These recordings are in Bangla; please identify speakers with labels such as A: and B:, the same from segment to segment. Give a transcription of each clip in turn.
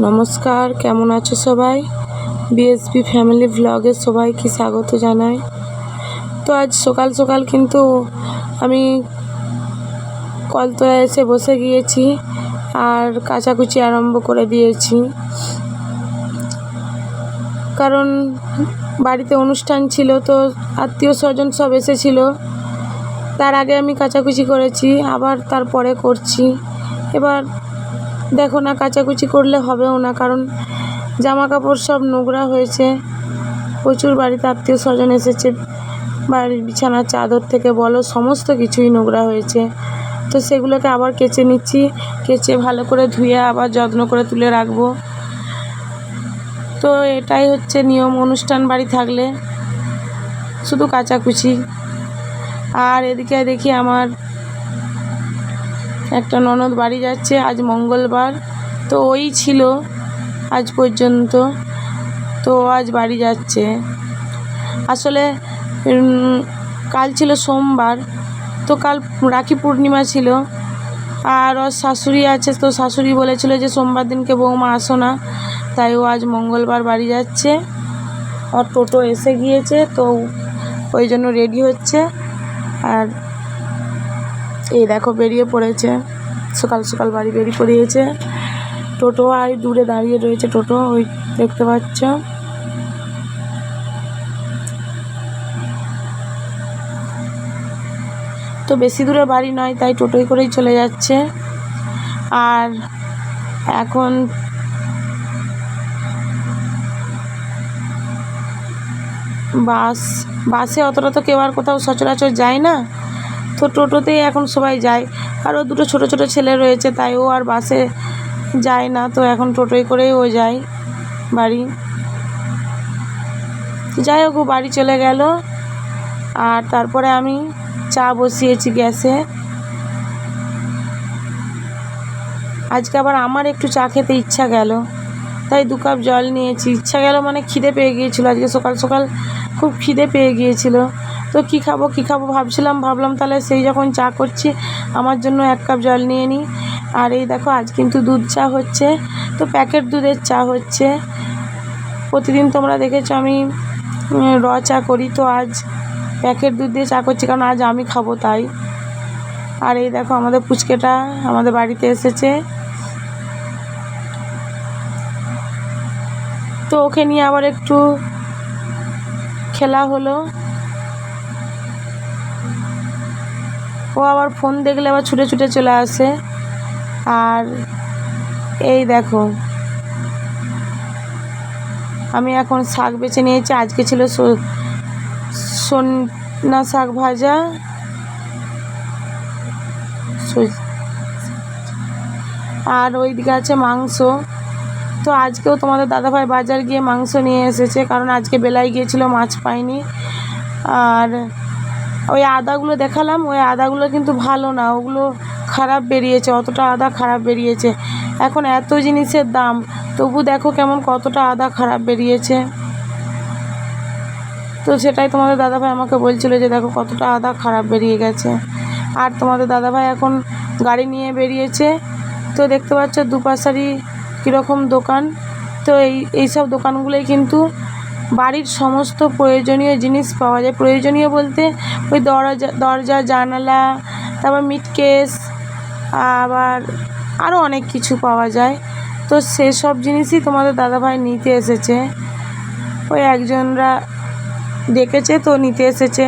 A: নমস্কার, কেমন আছো সবাই? বিএসপি ফ্যামিলি ভ্লগে সবাইকে স্বাগত জানাই। তো আজ সকাল সকাল কিন্তু আমি কলতলায় এসে বসে গিয়েছি আর কাচাকুচি আরম্ভ করে দিয়েছি। কারণ বাড়িতে অনুষ্ঠান ছিল, তো আত্মীয় স্বজন সব এসেছিল। তার আগে আমি কাচাকুচি করেছি, আবার তারপরে করছি। এবার দেখো না, কাচাকুচি করলে হবেও না, কারণ জামা কাপড় সব নোংরা হয়েছে। প্রচুর বাড়িতে আত্মীয় স্বজন এসেছে, বাড়ির বিছানার চাদর থেকে বলো, সমস্ত কিছুই নোংরা হয়েছে। তো সেগুলোকে আবার কেচে নিচ্ছি, কেচে ভালো করে ধুয়ে আবার যত্ন করে তুলে রাখব। তো এটাই হচ্ছে নিয়ম, অনুষ্ঠান বাড়ি থাকলে শুধু কাচাকুচি। আর এদিকে দেখি আমার একটা ননদ বাড়ি যাচ্ছে, আজ মঙ্গলবার। তো ওই ছিল আজ পর্যন্ত। তো আজ বাড়ি যাচ্ছে। আসলে কাল ছিল সোমবার। তো কাল রাখি পূর্ণিমা ছিল। আর ওর শাশুড়ি আছে, তো শাশুড়ি বলেছিল যে সোমবার দিনকে বৌমা আসো না। তাই ও আজ মঙ্গলবার বাড়ি যাচ্ছে। ওর টোটো এসে গিয়েছে, তো ওই জন্য রেডি হচ্ছে। আর এই দেখো বেরিয়ে পড়েছে। সকাল সকাল বাড়ি বেরিয়ে পড়িয়েছে। টোটো আর দূরে দাঁড়িয়ে রয়েছে টোটো, ওই দেখতে পাচ্ছ। তো বেশি দূরে বাড়ি নয়, তাই টোটোয় করেই চলে যাচ্ছে। আর এখন বাস, বাসে অতটা তো কেউ আর কোথাও সচরাচর যায় না। তো টোটোতেই এখন সবাই যায়। আর ও দুটো ছোটো ছোটো ছেলে রয়েছে, তাই ও আর বাসে যায় না, তো এখন টোটোয় করেই ও যায় বাড়ি। যাই হোক, ও বাড়ি চলে গেল। আর তারপরে আমি চা বসিয়েছি গ্যাসে। আজকে আবার আমার একটু চা খেতে ইচ্ছা গেল। তাই দু কাপ জল নিয়েছি। ইচ্ছা গেল মানে খিদে পেয়ে গিয়েছিল। আজকে সকাল সকাল খুব খিদে পেয়ে গিয়েছিল। তো কী খাব কী খাব ভাবছিলাম, ভাবলাম তাহলে সেই যখন চা করছি, আমার জন্য এক কাপ জল নিয়ে নিই। আর এই দেখো আজ কিন্তু দুধ চা হচ্ছে, তো প্যাকেট দুধের চা হচ্ছে। প্রতিদিন তোমরা দেখেছ আমি র চা করি, তো আজ প্যাকেট দুধ দিয়ে চা করছি, কারণ আজ আমি খাব তাই। আর এই দেখো আমাদের পুচকেটা আমাদের বাড়িতে এসেছে। তো ওকে নিয়ে আবার একটু খেলা হলো। ও আবার ফোন দেখলে আবার ছুটে ছুটে চলে আসে। আর এই দেখো। আমি এখন শাক বেছে নিয়েছি, আজকে ছিল সন্না শাক ভাজা। আর ওইদিকে আছে মাংস। তো আজকেও তোমাদের দাদাভাই বাজার গিয়ে মাংস নিয়ে এসেছে, কারণ আজকে বেলায় গিয়েছিল, মাছ পাইনি। আর ওই আদাগুলো দেখালাম, ওই আদাগুলো কিন্তু ভালো না, ওগুলো খারাপ বেরিয়েছে, অতটা আদা খারাপ বেরিয়েছে। এখন এত জিনিসের দাম, তবু দেখো কেমন কতটা আদা খারাপ বেরিয়েছে। তো সেটাই তোমাদের দাদাভাই আমাকে বলছিল যে দেখো কতটা আদা খারাপ বেরিয়ে গেছে। আর তোমাদের দাদাভাই এখন গাড়ি নিয়ে বেরিয়েছে। তো দেখতে পাচ্ছ দুপাশারি কীরকম দোকান। তো এই, এইসব দোকানগুলোই কিন্তু বাড়ির সমস্ত প্রয়োজনীয় জিনিস পাওয়া যায়। প্রয়োজনীয় বলতে ওই দরজা দরজা, জানালা, তারপর মিটকেস আবার আরও অনেক কিছু পাওয়া যায়। তো সেসব জিনিসই তোমাদের দাদাভাই নিতে এসেছে। ওই একজনরা ডেকেছে তো নিতে এসেছে।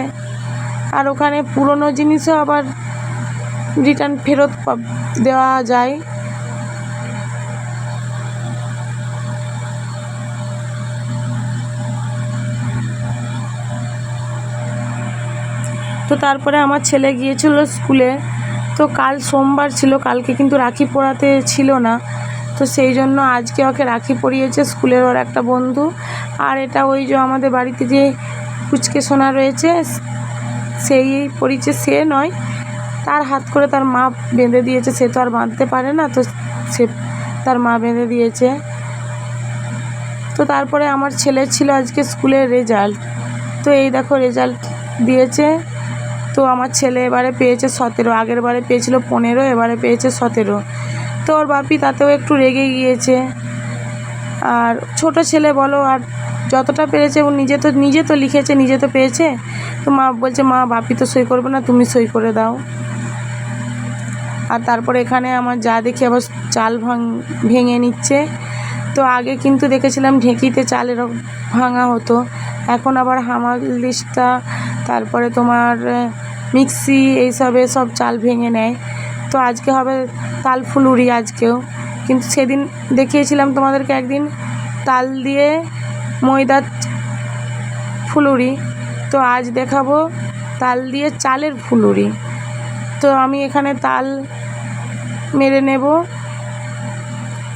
A: আর ওখানে পুরনো জিনিসও আবার রিটার্ন ফেরত দেওয়া যায়। তো তারপরে আমার ছেলে গিয়েছিল স্কুলে। তো কাল সোমবার ছিল, কালকে কিন্তু রাখি পড়াতে ছিল না। তো সেই জন্য আজকে ওকে রাখি পরিয়েছে স্কুলের ওর একটা বন্ধু। আর এটা ওই যে আমাদের বাড়িতে যে পুচকে সোনা রয়েছে, সেই পরিচে সে নয়। তার হাত করে তার মা বেঁধে দিয়েছে, সে তো আর বাঁধতে পারে না, তো সে তার মা বেঁধে দিয়েছে। তো তারপরে আমার ছেলের ছিল আজকে স্কুলের রেজাল্ট তো এই দেখো রেজাল্ট দিয়েছে। তো আমার ছেলে এবারে পেয়েছে সতেরো, আগের বারে পেয়েছিল পনেরো, এবারে পেয়েছে সতেরো। তো ওর বাপি তাতেও একটু রেগে গিয়েছে। আর ছোট ছেলে বলো, আর যতটা পেরেছে ও নিজে তো নিজে তো লিখেছে, নিজে তো পেয়েছে। তো মা বলছে, মা, বাপি তো সই করবে না, তুমি সই করে দাও। আর তারপরে এখানে আমার যা দেখি আবার চাল ভাঙ, ভেঙে নিচ্ছে। তো আগে কিন্তু দেখেছিলাম ঢেঁকিতে চাল এরকম ভাঙা হতো। এখন আবার হামাল হামালিশটা তারপরে তোমার মিক্সি, এইসবে সব চাল ভেঙে নেয়। তো আজকে হবে তাল ফুলুরি আজকেও। কিন্তু সেদিন দেখিয়েছিলাম তোমাদেরকে একদিন তাল দিয়ে ময়দার ফুলুরি। তো আজ দেখাবো তাল দিয়ে চালের ফুলুরি। তো আমি এখানে তাল মেরে নেব।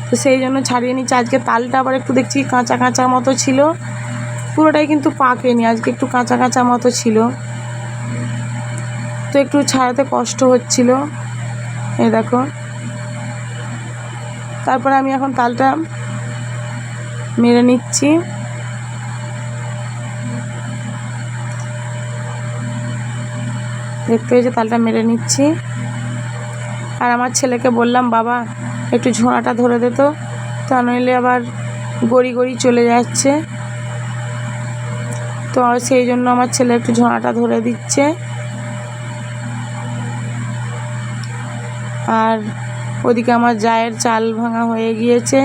A: তো সেই জন্য ছাড়িয়ে নিচ্ছি। আজকে তালটা আবার একটু দেখছি কাঁচা কাঁচা মতো ছিল। পুরোটাই কিন্তু পাকেনি। আজকে একটু কাঁচা কাঁচা মতো ছিল। তো একটু ছাড়াতে কষ্ট হচ্ছিল। এই দেখো। তারপরে আমি এখন তালটা মেরে নিচ্ছি। দেখতে পেয়েছি তালটা মেরে নিচ্ছি। আর আমার ছেলেকে বললাম, বাবা, একটু ঝোঁড়াটা ধরে দে তো। তা নইলে আবার গড়ি গড়ি চলে যাচ্ছে। তো সেই জন্য আমার ছেলে একটু ঝোঁড়াটা ধরে দিচ্ছে। আর ওদিকে আমার জায়ের চাল ভাঙা হয়ে গিয়েছে।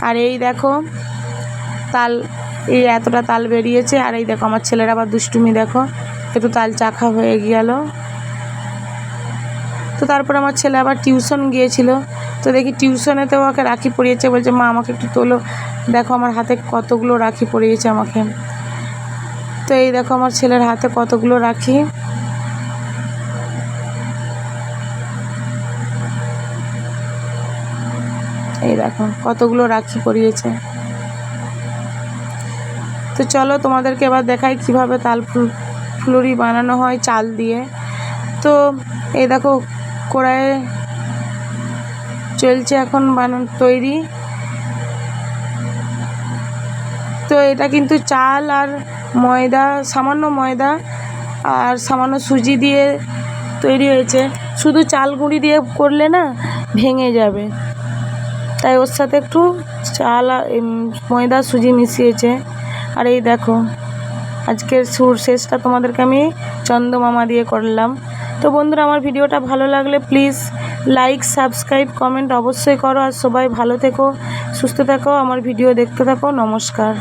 A: আর এই দেখো, তাল, এই এতটা তাল বেরিয়েছে। আর এই দেখো, আমার ছেলের আবার দুষ্টুমি, দেখো, একটু তাল চাখা হয়ে গেল। তো তারপর আমার ছেলে আবার টিউশন গিয়েছিল। তো দেখি টিউশনেতেও ওকে রাখি পরিয়েছে, বলছে, মা, আমাকে একটু তোলো। দেখো, আমার হাতে কতগুলো রাখি পরিয়েছে আমাকে। তো এই দেখো, আমার ছেলের হাতে কতগুলো রাখি। দেখো, কতগুলো রাখি পরিয়েছে। তো চলো তোমাদেরকে এবার দেখাই কীভাবে তাল ফুল ফুলুরি বানানো হয় চাল দিয়ে। তো এই দেখো, কড়াইয়ে চলছে এখন বানান তৈরি। তো এটা কিন্তু চাল আর ময়দা, সামান্য ময়দা আর সামান্য সুজি দিয়ে তৈরি হয়েছে। শুধু চাল গুঁড়ি দিয়ে করলে না ভেঙে যাবে। তাই ওর সাথে একটু চাল ময়দা সুজি মিশিয়েছে। আর এই দেখো, আজকের সুর শেষটা তোমাদেরকে আমি চন্দ্রমামা দিয়ে করলাম। তো বন্ধুরা, আমার ভিডিওটা ভালো লাগলে প্লিজ লাইক সাবস্ক্রাইব কমেন্ট অবশ্যই করো। আর সবাই ভালো থেকো, সুস্থ থাকো। আমার ভিডিও দেখতে থাকো। নমস্কার।